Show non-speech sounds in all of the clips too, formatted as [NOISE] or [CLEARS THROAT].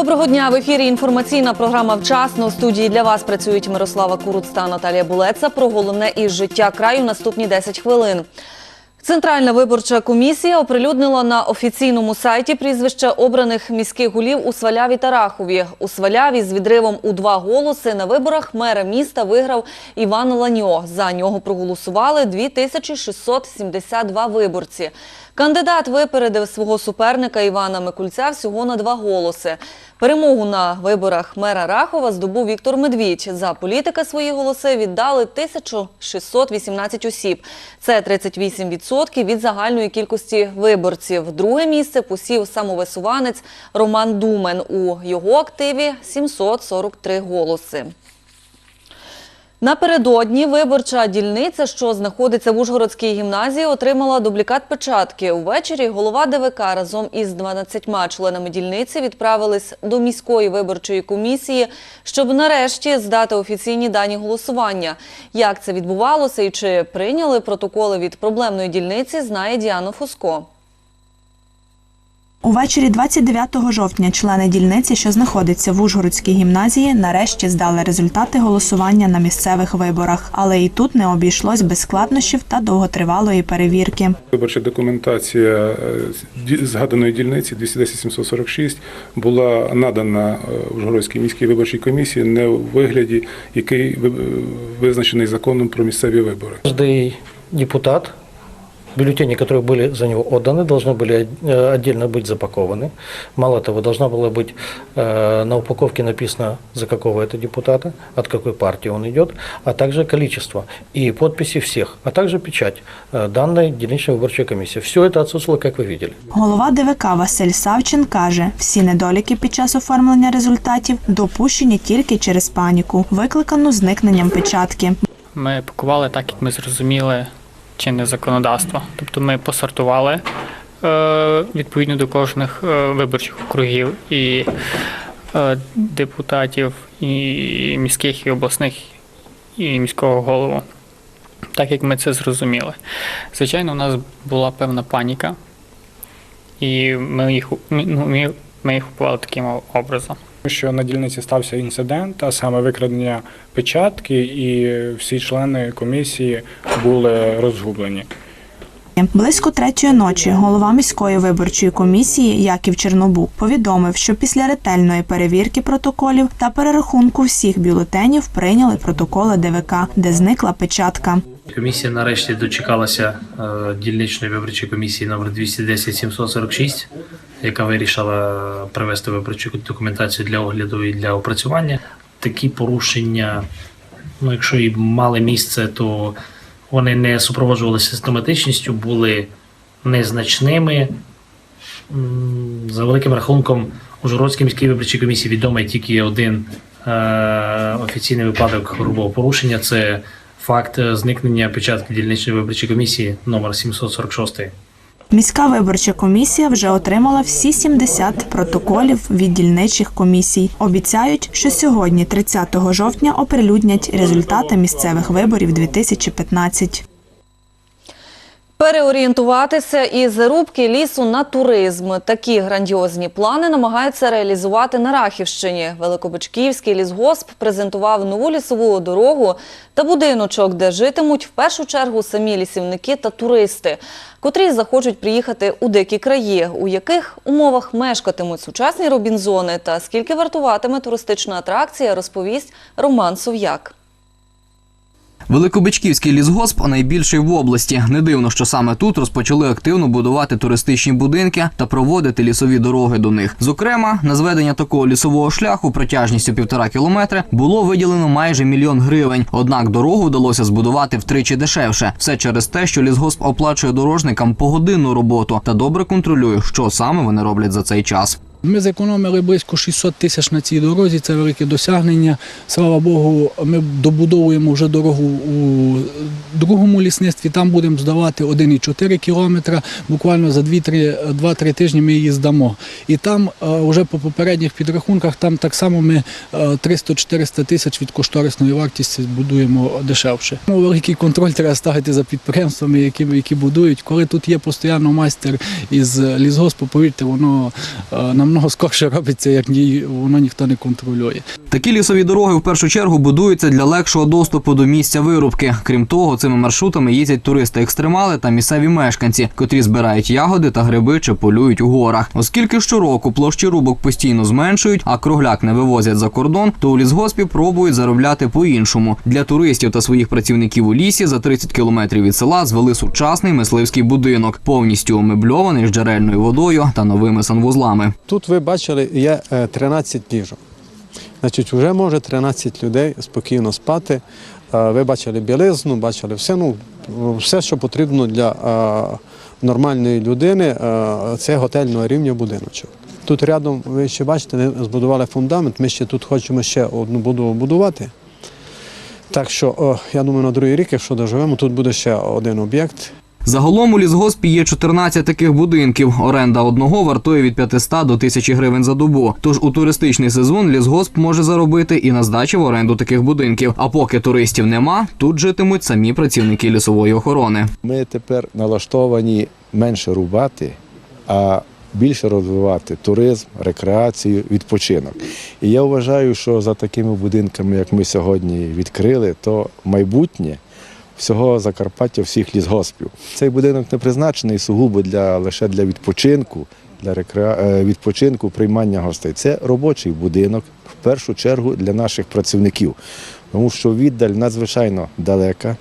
Доброго дня в ефірі. Інформаційна програма вчасно. У студії для вас працюють Мирослава Куруц та Наталія Булеца. Про головне із життя краю наступні 10 хвилин. Центральна виборча комісія оприлюднила на офіційному сайті прізвища обраних міських голів у Сваляві та Рахові. У Сваляві з відривом у два голоси на виборах мера міста виграв Іван Ланьо. За нього проголосували 2672 виборці. Кандидат випередив свого суперника Івана Микульця всього на два голоси. Перемогу на виборах мера Рахова здобув Віктор Медвідь. За політика свої голоси віддали 1618 осіб. Це 38% від загальної кількості виборців. Друге місце посів самовисуванець Роман Думен. У його активі 743 голоси. Напередодні виборча дільниця, що знаходиться в Ужгородській гімназії, отримала дублікат печатки. Увечері голова ДВК разом із 12 членами дільниці відправились до міської виборчої комісії, щоб нарешті здати офіційні дані голосування. Як це відбувалося і чи прийняли протоколи від проблемної дільниці, знає Діана Фуско. Увечері 29 жовтня члени дільниці, що знаходиться в Ужгородській гімназії, нарешті здали результати голосування на місцевих виборах. Але і тут не обійшлось без складнощів та довготривалої перевірки. Виборча документація е, згаданої дільниці 210-746 була надана е, Ужгородській міській виборчій комісії не у вигляді, який ви- визначений законом про місцеві вибори. Каждый депутат, бюллетени, которые были за него отданы, должны были э, отдельно быть запакованы. Мало того, должна была быть э, на упаковке написано, за какого это депутата, от какой партии он идет, а также количество и подписи всех, а также печать э, данной дільничной выборчей комиссии. Все это отсутствовало, как вы видели. Голова ДВК Василь Савчин каже, всі недоліки під час оформлення результатів допущені тільки через паніку, викликану зникненням печатки. Ми пакували так, як ми зрозуміли чинне законодавство. Тобто ми посортували е, відповідно до кожних е, виборчих округів і е, депутатів, і міських, і обласних, і міського голову. Так як ми це зрозуміли. Звичайно, у нас була певна паніка, і ми їх, ну, ми, ми їх купували таким образом. Що на дільниці стався інцидент, а саме викрадення печатки, і всі члени комісії були розгублені. Близько третьої ночі голова міської виборчої комісії Яків Чернобук повідомив, що після ретельної перевірки протоколів та перерахунку всіх бюлетенів прийняли протоколи ДВК, де зникла печатка. Комісія нарешті дочекалася е, дільничної виборчої комісії номер 210-746, яка вирішила привести виборчу документацію для огляду і для опрацювання. Такі порушення, ну якщо і мали місце, то вони не супроводжувалися систематичністю, були незначними. За великим рахунком, Ужгородській міській виборчій комісії відомий тільки один е, офіційний випадок грубого порушення. Це факт е, зникнення печатки дільничної виборчої комісії номер 746. Міська виборча комісія вже отримала всі 70 протоколів від дільничих комісій. Обіцяють, що сьогодні, 30 жовтня, оприлюднять результати місцевих виборів 2015. Переорієнтуватися із зарубки лісу на туризм. Такі грандіозні плани намагаються реалізувати на Рахівщині. Великобичківський лісгосп презентував нову лісову дорогу та будиночок, де житимуть в першу чергу самі лісівники та туристи, котрі захочуть приїхати у дикі краї, у яких умовах мешкатимуть сучасні робінзони та скільки вартуватиме туристична атракція, розповість Роман Сов'як. Великобичківський лісгосп найбільший в області. Не дивно, що саме тут розпочали активно будувати туристичні будинки та проводити лісові дороги до них. Зокрема, на зведення такого лісового шляху протяжністю півтора кілометри було виділено майже мільйон гривень. Однак дорогу вдалося збудувати втричі дешевше. Все через те, що лісгосп оплачує дорожникам погодинну роботу та добре контролює, що саме вони роблять за цей час. Ми зекономили близько 600 тисяч на цій дорозі. Це велике досягнення. Слава Богу, ми добудовуємо вже дорогу у другому лісництві. Там будемо здавати 1,4 кілометра. Буквально за 2-3 тижні ми її здамо. І там е, вже по попередніх підрахунках, там так само ми е, 300-400 тисяч від кошторисної вартості будуємо дешевше. Ну, Великий контроль треба ставити за підприємствами, які, які будують. Коли тут є постійно майстер із лісгоспу, повірте, воно е, нам намного скорше робиться, як ні, воно ніхто не контролює. Такі лісові дороги в першу чергу будуються для легшого доступу до місця вирубки. Крім того, цими маршрутами їздять туристи-екстремали та місцеві мешканці, котрі збирають ягоди та гриби чи полюють у горах. Оскільки щороку площі рубок постійно зменшують, а кругляк не вивозять за кордон, то у лісгоспі пробують заробляти по-іншому. Для туристів та своїх працівників у лісі за 30 кілометрів від села звели сучасний мисливський будинок, повністю умебльований з джерельною водою та новими санвузлами. Тут ви бачили, є е, 13 ліжок. Значить, вже може 13 людей спокійно спати. Е, Ви бачили білизну, бачили все, ну, все, що потрібно для е, нормальної людини, е, це готельного рівня будиночок. Тут рядом, ви ще бачите, збудували фундамент, ми ще тут хочемо ще одну будову будувати. Так що, я думаю, на другий рік, якщо доживемо, тут буде ще один об'єкт. Загалом у лісгоспі є 14 таких будинків. Оренда одного вартує від 500 до 1000 гривень за добу. Тож у туристичний сезон лісгосп може заробити і на здачі в оренду таких будинків. А поки туристів нема, тут житимуть самі працівники лісової охорони. Ми тепер налаштовані менше рубати, а більше розвивати туризм, рекреацію, відпочинок. І я вважаю, що за такими будинками, як ми сьогодні відкрили, то майбутнє всього Закарпаття, всіх лісгоспів. Цей будинок не призначений сугубо для лише для відпочинку, для рекре... е, відпочинку, приймання гостей. Це робочий будинок в першу чергу для наших працівників, тому що віддаль надзвичайно далека.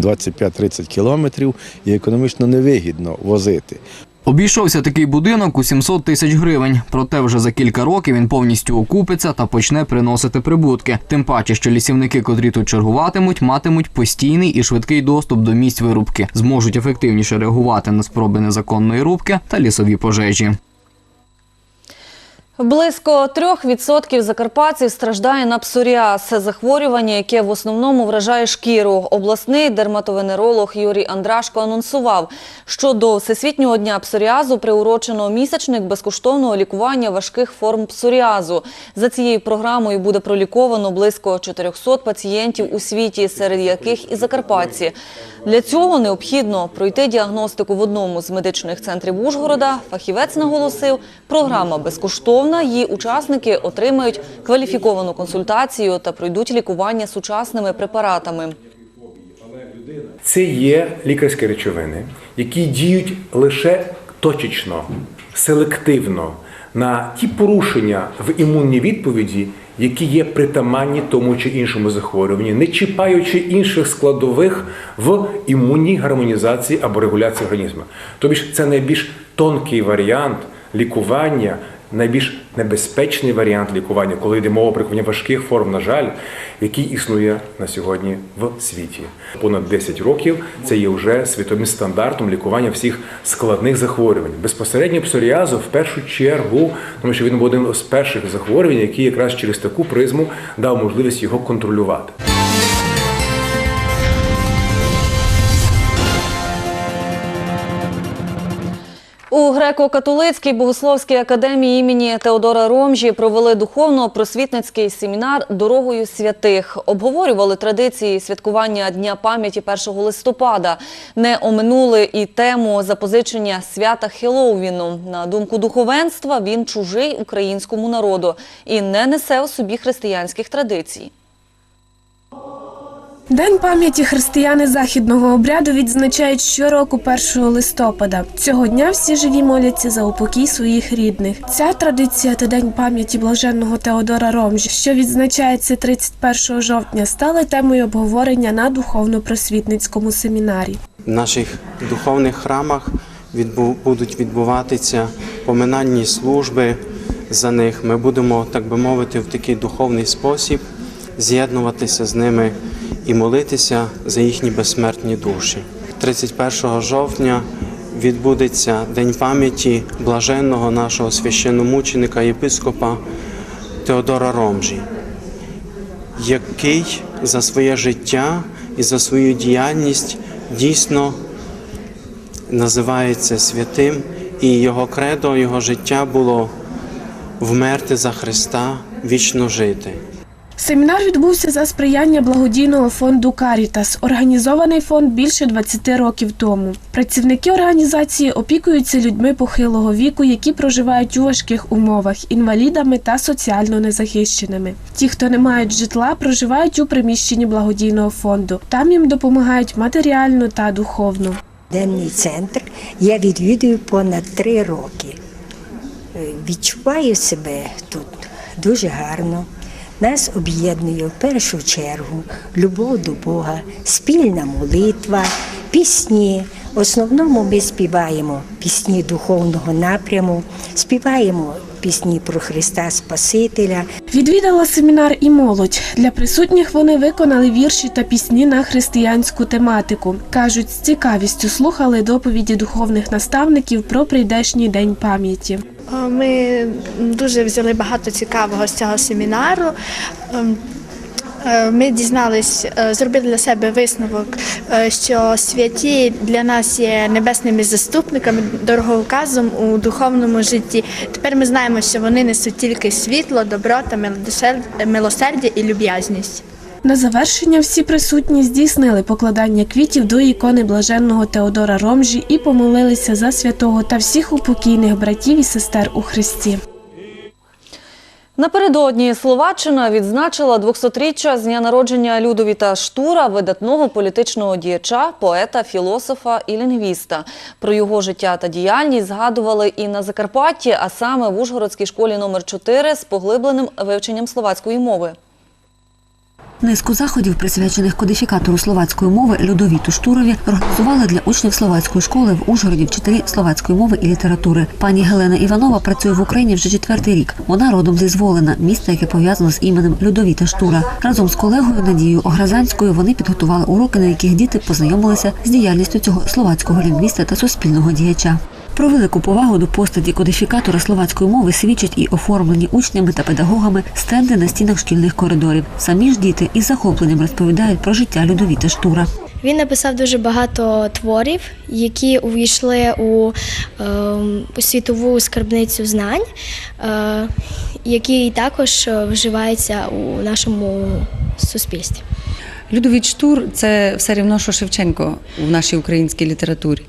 25-30 кілометрів і економічно невигідно возити. Обійшовся такий будинок у 700 тисяч гривень. Проте вже за кілька років він повністю окупиться та почне приносити прибутки. Тим паче, що лісівники, котрі тут чергуватимуть, матимуть постійний і швидкий доступ до місць вирубки, зможуть ефективніше реагувати на спроби незаконної рубки та лісові пожежі. Близько 3% закарпатців страждає на псоріаз – захворювання, яке в основному вражає шкіру. Обласний дерматовенеролог Юрій Андрашко анонсував, що до Всесвітнього дня псоріазу приурочено місячник безкоштовного лікування важких форм псоріазу. За цією програмою буде проліковано близько 400 пацієнтів у світі, серед яких і закарпатці. Для цього необхідно пройти діагностику в одному з медичних центрів Ужгорода. Фахівець наголосив, програма безкоштовна, її учасники отримають кваліфіковану консультацію та пройдуть лікування сучасними препаратами. Це є лікарські речовини, які діють лише точечно, селективно на ті порушення в імунній відповіді, які є притаманні тому чи іншому захворюванні, не чіпаючи інших складових в імунній гармонізації або регуляції організму. Тобто ж це найбільш тонкий варіант лікування. Найбільш небезпечний варіант лікування, коли йде мова про важких форм, на жаль, який існує на сьогодні в світі. Понад 10 років це є вже світовим стандартом лікування всіх складних захворювань. Безпосередньо псоріазу в першу чергу, тому що він був один з перших захворювань, який якраз через таку призму дав можливість його контролювати. У греко-католицькій богословській академії імені Теодора Ромжі провели духовно-просвітницький семінар Дорогою святих. Обговорювали традиції святкування Дня пам'яті 1 листопада. Не оминули і тему запозичення свята Хеллоуіну. На думку духовенства, він чужий українському народу і не несе у собі християнських традицій. День пам'яті християни західного обряду відзначають щороку 1 листопада. Цього дня всі живі моляться за упокій своїх рідних. Ця традиція та день пам'яті блаженного Теодора Ромжі, що відзначається 31 жовтня, стали темою обговорення на духовно-просвітницькому семінарі. В наших духовних храмах будуть відбуватися поминальні служби за них. Ми будемо, так би мовити, в такий духовний спосіб з'єднуватися з ними і молитися за їхні безсмертні душі. 31 жовтня відбудеться День пам'яті блаженного нашого священномученика єпископа Теодора Ромжі який за своє життя і за свою діяльність дійсно називається святим, і його кредо, його життя було вмерти за Христа, вічно жити. Семінар відбувся за сприяння благодійного фонду Карітас. Організований фонд більше 20 років тому. Працівники організації опікуються людьми похилого віку, які проживають у важких умовах, інвалідами та соціально незахищеними. Ті, хто не мають житла, проживають у приміщенні благодійного фонду. Там їм допомагають матеріально та духовно. Денний центр я відвідую понад три роки. Е, Відчуваю себе тут дуже гарно. Нас об'єднує в першу чергу любов до Бога, спільна молитва, пісні. В основному ми співаємо пісні духовного напряму, співаємо пісні про Христа Спасителя, Відвідала семінар і молодь. Для присутніх вони виконали вірші та пісні на християнську тематику. Кажуть, з цікавістю слухали доповіді духовних наставників про прийдешній день пам'яті. Ми дуже взяли багато цікавого з цього семінару. Е, Ми дізнались, е, зробили для себе висновок, е, що святі для нас є небесними заступниками, дороговказом у духовному житті. Тепер ми знаємо, що вони несуть тільки світло, доброта, милосерд- милосердя і люб'язність. На завершення всі присутні здійснили покладання квітів до ікони блаженного Теодора Ромжі і помолилися за святого та всіх упокійних братів і сестер у Христі. Напередодні Словаччина відзначила 200-річчя з дня народження Людовіта Штура, видатного політичного діяча, поета, філософа і лінгвіста. Про його життя та діяльність згадували і на Закарпатті, а саме в Ужгородській школі номер 4 з поглибленим вивченням словацької мови. Низку заходів, присвячених кодифікатору словацької мови Людовіту Штурові, організували для учнів словацької школи в Ужгороді вчителі словацької мови і літератури. Пані Гелена Іванова працює в Україні вже четвертий рік. Вона родом зі Зволена, міста, яке пов'язано з іменем Людовіта Штура. Разом з колегою Надією Огразанською вони підготували уроки, на яких діти познайомилися з діяльністю цього словацького лінгвіста та суспільного діяча. Про велику повагу до постаті кодифікатора словацької мови свідчать і оформлені учнями та педагогами стенди на стінах шкільних коридорів. Самі ж діти із захопленням розповідають про життя Людовіта Штура. Він написав дуже багато творів, які увійшли у, е, у світову скарбницю знань, е, які також вживаються у нашому суспільстві. Людовід Штур це все рівно, що Шевченко в нашій українській літературі.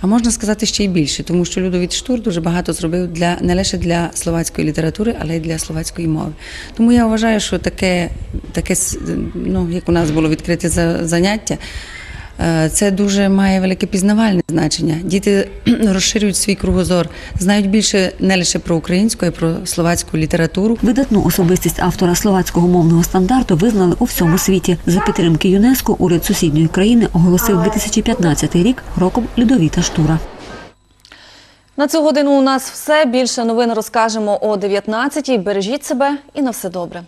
А можна сказати ще й більше, тому що Людовід Штур дуже багато зробив для не лише для словацької літератури, але й для словацької мови. Тому я вважаю, що таке, таке ну, як у нас було відкрите за- заняття, це дуже має велике пізнавальне значення. Діти [CLEARS THROAT] розширюють свій кругозор, знають більше не лише про українську, а й про словацьку літературу. Видатну особистість автора словацького мовного стандарту визнали у всьому світі. За підтримки ЮНЕСКО уряд сусідньої країни оголосив 2015 рік роком Людовіта Штура. На цю годину у нас все. Більше новин розкажемо о 19-й. Бережіть себе і на все добре.